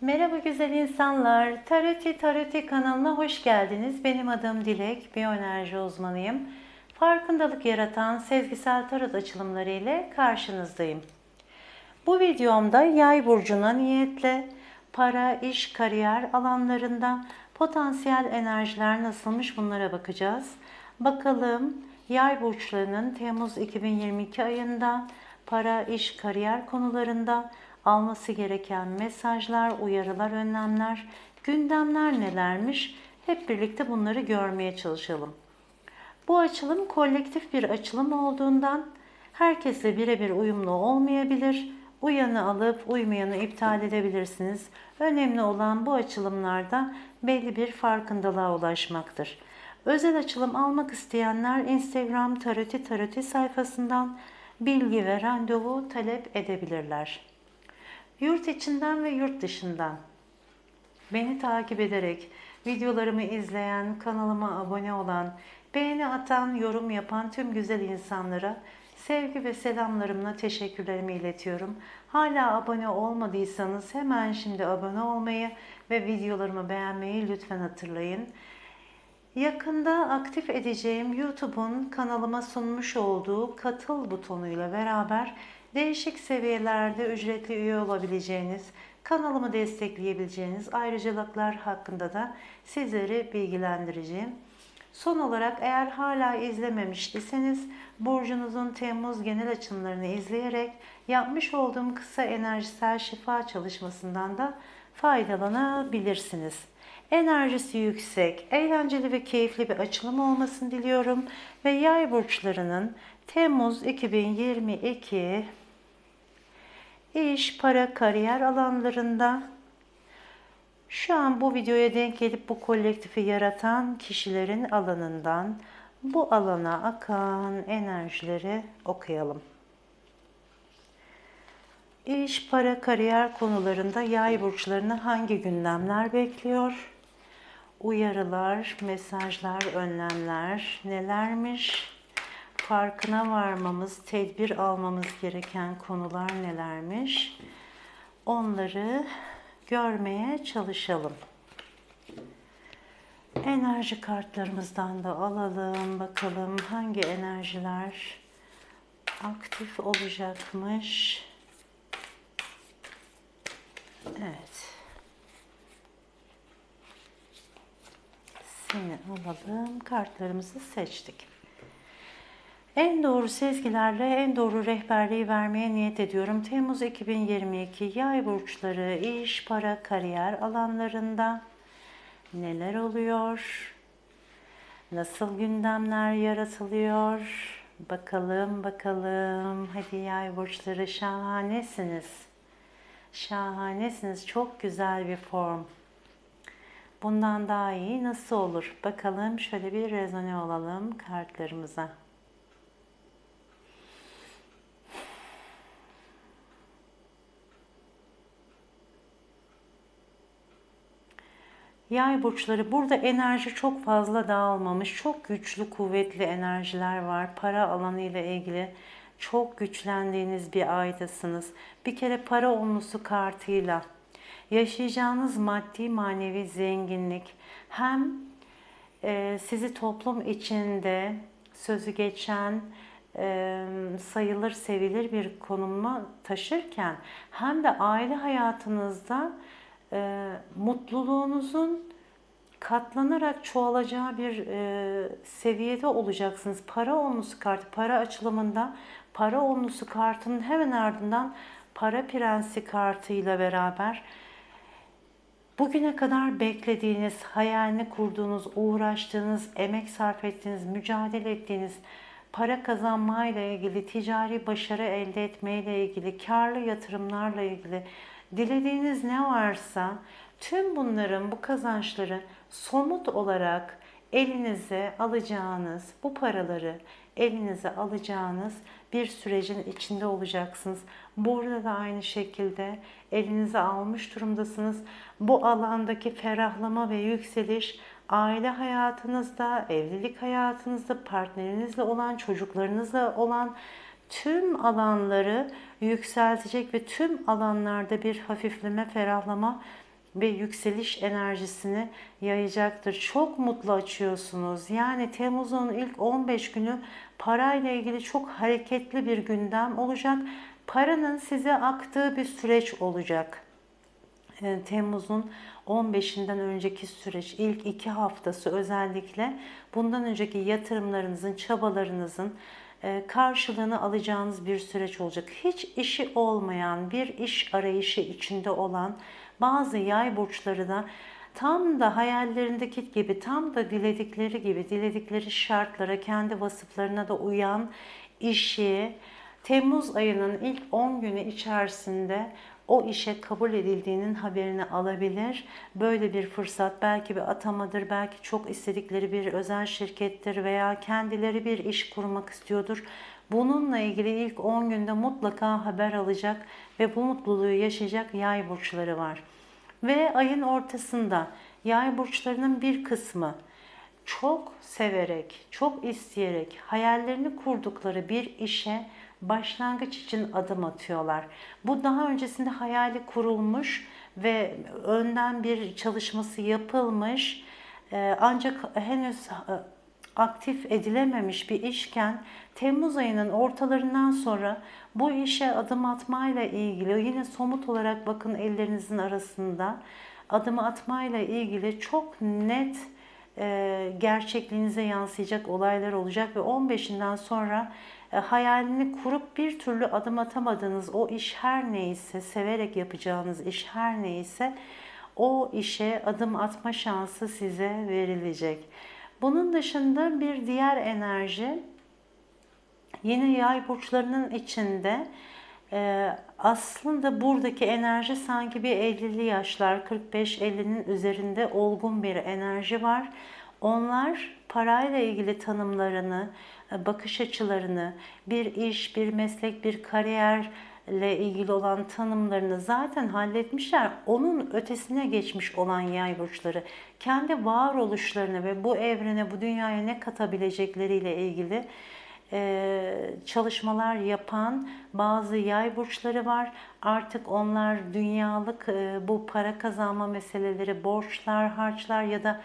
Merhaba güzel insanlar. Taroti Taroti kanalına hoş geldiniz. Benim adım Dilek, biyoenerji uzmanıyım. Farkındalık yaratan sezgisel tarot açılımları ile karşınızdayım. Bu videomda yay burcuna niyetle para, iş, kariyer alanlarında potansiyel enerjiler nasılmış bunlara bakacağız. Bakalım yay burçlarının Temmuz 2022 ayında para, iş, kariyer konularında alması gereken mesajlar, uyarılar, önlemler, gündemler nelermiş? Hep birlikte bunları görmeye çalışalım. Bu açılım kolektif bir açılım olduğundan herkesle birebir uyumlu olmayabilir. Uyanı alıp uymayanı iptal edebilirsiniz. Önemli olan bu açılımlarda belli bir farkındalığa ulaşmaktır. Özel açılım almak isteyenler Instagram Taroti Taroti sayfasından bilgi ve randevu talep edebilirler. Yurt içinden ve yurt dışından beni takip ederek videolarımı izleyen, kanalıma abone olan, beğeni atan, yorum yapan tüm güzel insanlara sevgi ve selamlarımla teşekkürlerimi iletiyorum. Hala abone olmadıysanız hemen şimdi abone olmayı ve videolarımı beğenmeyi lütfen hatırlayın. Yakında aktif edeceğim YouTube'un kanalıma sunmuş olduğu katıl butonuyla beraber değişik seviyelerde ücretli üye olabileceğiniz, kanalımı destekleyebileceğiniz ayrıcalıklar hakkında da sizleri bilgilendireceğim. Son olarak eğer hala izlememiştiyseniz burcunuzun Temmuz genel açımlarını izleyerek yapmış olduğum kısa enerjisel şifa çalışmasından da faydalanabilirsiniz. Enerjisi yüksek, eğlenceli ve keyifli bir açılım olmasını diliyorum ve yay burçlarının Temmuz 2022 iş, para, kariyer alanlarında şu an bu videoya denk gelip bu kolektifi yaratan kişilerin alanından bu alana akan enerjileri okuyalım. İş, para, kariyer konularında yay burçlarını hangi gündemler bekliyor? Uyarılar, mesajlar, önlemler nelermiş? Farkına varmamız, tedbir almamız gereken konular nelermiş? Onları görmeye çalışalım. Enerji kartlarımızdan da alalım. Bakalım hangi enerjiler aktif olacakmış. Evet. Seni alalım. Kartlarımızı seçtik. En doğru sezgilerle en doğru rehberliği vermeye niyet ediyorum. Temmuz 2022 yay burçları, iş, para, kariyer alanlarında neler oluyor? Nasıl gündemler yaratılıyor? Bakalım bakalım. Hadi yay burçları şahanesiniz. Şahanesiniz. Çok güzel bir form. Bundan daha iyi nasıl olur? Bakalım şöyle bir rezone olalım kartlarımıza. Yay burçları burada enerji çok fazla dağılmamış. Çok güçlü, kuvvetli enerjiler var. Para alanı ile ilgili çok güçlendiğiniz bir aydasınız. Bir kere para onlusu kartıyla yaşayacağınız maddi manevi zenginlik hem e, sizi toplum içinde sözü geçen e, sayılır sevilir bir konuma taşırken hem de aile hayatınızda e, mutluluğunuzun katlanarak çoğalacağı bir e, seviyede olacaksınız. Para onlusu kartı, para açılımında para onlusu kartının hemen ardından para prensi kartıyla beraber bugüne kadar beklediğiniz, hayalini kurduğunuz, uğraştığınız, emek sarf ettiğiniz, mücadele ettiğiniz para kazanmayla ilgili, ticari başarı elde etmeyle ilgili, karlı yatırımlarla ilgili dilediğiniz ne varsa tüm bunların, bu kazançları somut olarak elinize alacağınız, bu paraları elinize alacağınız bir sürecin içinde olacaksınız. Burada da aynı şekilde elinize almış durumdasınız. Bu alandaki ferahlama ve yükseliş aile hayatınızda, evlilik hayatınızda, partnerinizle olan, çocuklarınızla olan tüm alanları yükseltecek ve tüm alanlarda bir hafifleme, ferahlama ve yükseliş enerjisini yayacaktır. Çok mutlu açıyorsunuz. Yani Temmuz'un ilk 15 günü parayla ilgili çok hareketli bir gündem olacak. Paranın size aktığı bir süreç olacak. E, Temmuz'un 15'inden önceki süreç, ilk iki haftası özellikle bundan önceki yatırımlarınızın, çabalarınızın karşılığını alacağınız bir süreç olacak. Hiç işi olmayan, bir iş arayışı içinde olan bazı yay burçları da tam da hayallerindeki gibi, tam da diledikleri gibi, diledikleri şartlara, kendi vasıflarına da uyan işi Temmuz ayının ilk 10 günü içerisinde o işe kabul edildiğinin haberini alabilir. Böyle bir fırsat belki bir atamadır, belki çok istedikleri bir özel şirkettir veya kendileri bir iş kurmak istiyordur. Bununla ilgili ilk 10 günde mutlaka haber alacak ve bu mutluluğu yaşayacak yay burçları var. Ve ayın ortasında yay burçlarının bir kısmı çok severek, çok isteyerek hayallerini kurdukları bir işe başlangıç için adım atıyorlar. Bu daha öncesinde hayali kurulmuş ve önden bir çalışması yapılmış e, ancak henüz e, aktif edilememiş bir işken Temmuz ayının ortalarından sonra bu işe adım atmayla ilgili yine somut olarak bakın ellerinizin arasında adım atmayla ilgili çok net e, gerçekliğinize yansıyacak olaylar olacak ve 15'inden sonra hayalini kurup bir türlü adım atamadığınız o iş her neyse, severek yapacağınız iş her neyse o işe adım atma şansı size verilecek. Bunun dışında bir diğer enerji yine yay burçlarının içinde e, aslında buradaki enerji sanki bir 50'li yaşlar 45-50'nin üzerinde olgun bir enerji var. Onlar parayla ilgili tanımlarını, e, bakış açılarını, bir iş, bir meslek, bir kariyerle ilgili olan tanımlarını zaten halletmişler. Onun ötesine geçmiş olan yay burçları kendi varoluşlarını ve bu evrene, bu dünyaya ne katabilecekleriyle ilgili e, çalışmalar yapan bazı yay burçları var. Artık onlar dünyalık e, bu para kazanma meseleleri, borçlar, harçlar ya da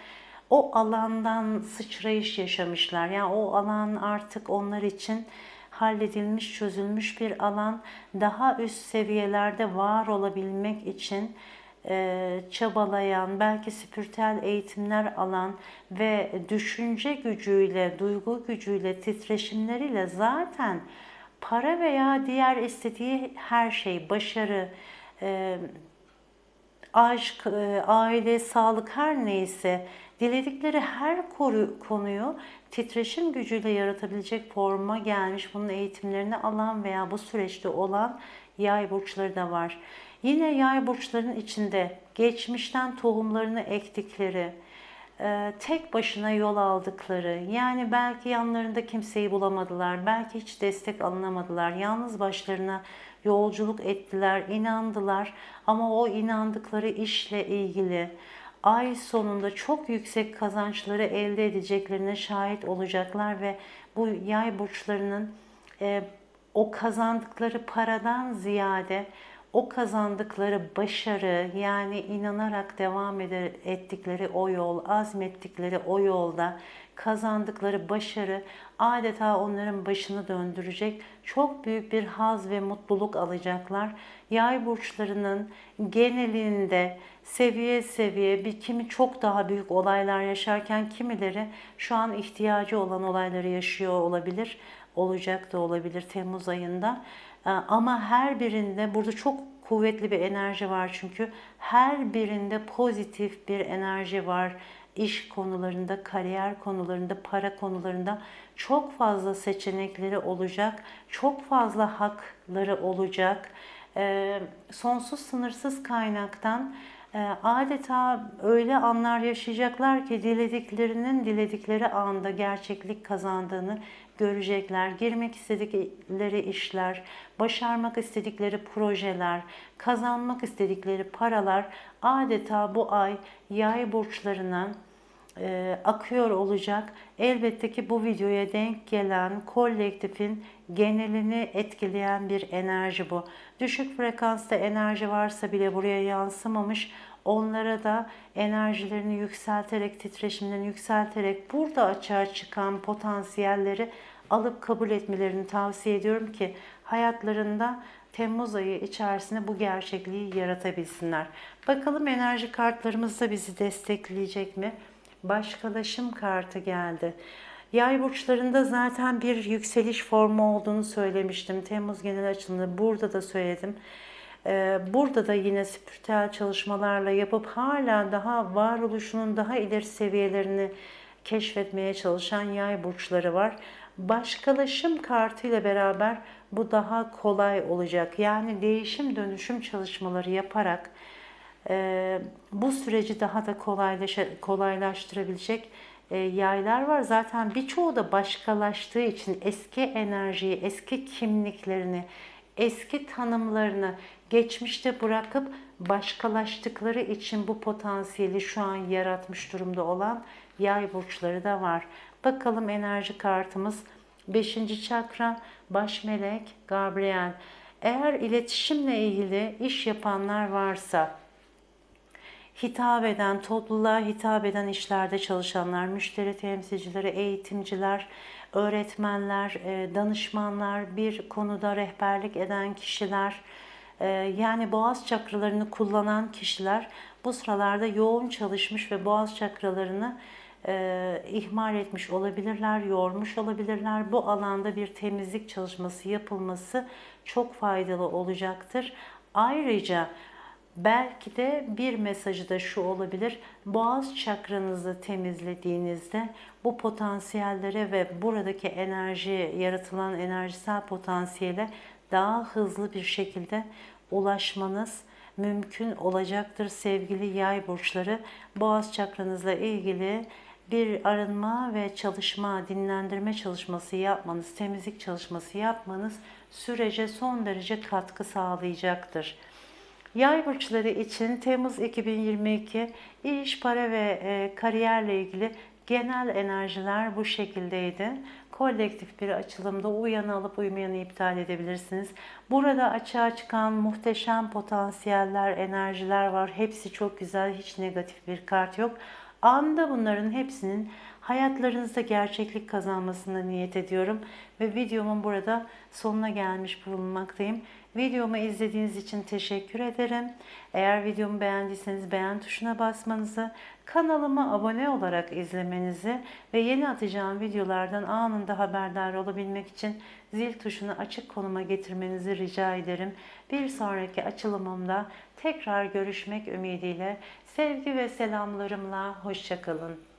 o alandan sıçrayış yaşamışlar. Yani o alan artık onlar için halledilmiş, çözülmüş bir alan. Daha üst seviyelerde var olabilmek için e, çabalayan, belki spiritüel eğitimler alan ve düşünce gücüyle, duygu gücüyle, titreşimleriyle zaten para veya diğer istediği her şey, başarı, e, aşk, e, aile, sağlık her neyse diledikleri her konuyu titreşim gücüyle yaratabilecek forma gelmiş. Bunun eğitimlerini alan veya bu süreçte olan yay burçları da var. Yine yay burçlarının içinde geçmişten tohumlarını ektikleri, e, tek başına yol aldıkları, yani belki yanlarında kimseyi bulamadılar, belki hiç destek alınamadılar, yalnız başlarına yolculuk ettiler, inandılar. Ama o inandıkları işle ilgili ay sonunda çok yüksek kazançları elde edeceklerine şahit olacaklar ve bu yay burçlarının e, o kazandıkları paradan ziyade o kazandıkları başarı yani inanarak devam ettikleri o yol, azmettikleri o yolda kazandıkları başarı adeta onların başını döndürecek. Çok büyük bir haz ve mutluluk alacaklar. Yay burçlarının genelinde seviye seviye bir kimi çok daha büyük olaylar yaşarken kimileri şu an ihtiyacı olan olayları yaşıyor olabilir. Olacak da olabilir Temmuz ayında. Ee, ama her birinde burada çok kuvvetli bir enerji var çünkü her birinde pozitif bir enerji var. İş konularında, kariyer konularında, para konularında çok fazla seçenekleri olacak, çok fazla hakları olacak. Ee, sonsuz sınırsız kaynaktan e, adeta öyle anlar yaşayacaklar ki dilediklerinin diledikleri anda gerçeklik kazandığını görecekler. Girmek istedikleri işler, başarmak istedikleri projeler, kazanmak istedikleri paralar adeta bu ay yay burçlarına e, akıyor olacak. Elbette ki bu videoya denk gelen kolektifin genelini etkileyen bir enerji bu. Düşük frekansta enerji varsa bile buraya yansımamış. Onlara da enerjilerini yükselterek, titreşimlerini yükselterek burada açığa çıkan potansiyelleri alıp kabul etmelerini tavsiye ediyorum ki hayatlarında Temmuz ayı içerisinde bu gerçekliği yaratabilsinler. Bakalım enerji kartlarımız da bizi destekleyecek mi? Başkalaşım kartı geldi. Yay burçlarında zaten bir yükseliş formu olduğunu söylemiştim. Temmuz genel açılımında burada da söyledim. Ee, Burada da yine spiritüel çalışmalarla yapıp hala daha varoluşunun daha ileri seviyelerini keşfetmeye çalışan yay burçları var. Başkalaşım kartı ile beraber bu daha kolay olacak. Yani değişim dönüşüm çalışmaları yaparak e, bu süreci daha da kolaylaştırabilecek e, yaylar var. Zaten birçoğu da başkalaştığı için eski enerjiyi, eski kimliklerini, eski tanımlarını geçmişte bırakıp başkalaştıkları için bu potansiyeli şu an yaratmış durumda olan yay burçları da var. Bakalım enerji kartımız 5. çakra baş melek Gabriel. Eğer iletişimle ilgili iş yapanlar varsa hitap eden, topluluğa hitap eden işlerde çalışanlar, müşteri temsilcileri, eğitimciler, öğretmenler, e, danışmanlar, bir konuda rehberlik eden kişiler, yani boğaz çakralarını kullanan kişiler bu sıralarda yoğun çalışmış ve boğaz çakralarını e, ihmal etmiş olabilirler, yormuş olabilirler. Bu alanda bir temizlik çalışması yapılması çok faydalı olacaktır. Ayrıca Belki de bir mesajı da şu olabilir. Boğaz çakranızı temizlediğinizde bu potansiyellere ve buradaki enerji, yaratılan enerjisel potansiyele daha hızlı bir şekilde ulaşmanız mümkün olacaktır sevgili yay burçları. Boğaz çakranızla ilgili bir arınma ve çalışma, dinlendirme çalışması yapmanız, temizlik çalışması yapmanız sürece son derece katkı sağlayacaktır. Yay burçları için Temmuz 2022 iş, para ve e, kariyerle ilgili genel enerjiler bu şekildeydi. Kolektif bir açılımda uyanı alıp uymayanı iptal edebilirsiniz. Burada açığa çıkan muhteşem potansiyeller, enerjiler var. Hepsi çok güzel, hiç negatif bir kart yok. Anda bunların hepsinin hayatlarınızda gerçeklik kazanmasına niyet ediyorum. Ve videomun burada sonuna gelmiş bulunmaktayım. Videomu izlediğiniz için teşekkür ederim. Eğer videomu beğendiyseniz beğen tuşuna basmanızı, kanalıma abone olarak izlemenizi ve yeni atacağım videolardan anında haberdar olabilmek için zil tuşunu açık konuma getirmenizi rica ederim. Bir sonraki açılımımda tekrar görüşmek ümidiyle sevgi ve selamlarımla hoşçakalın.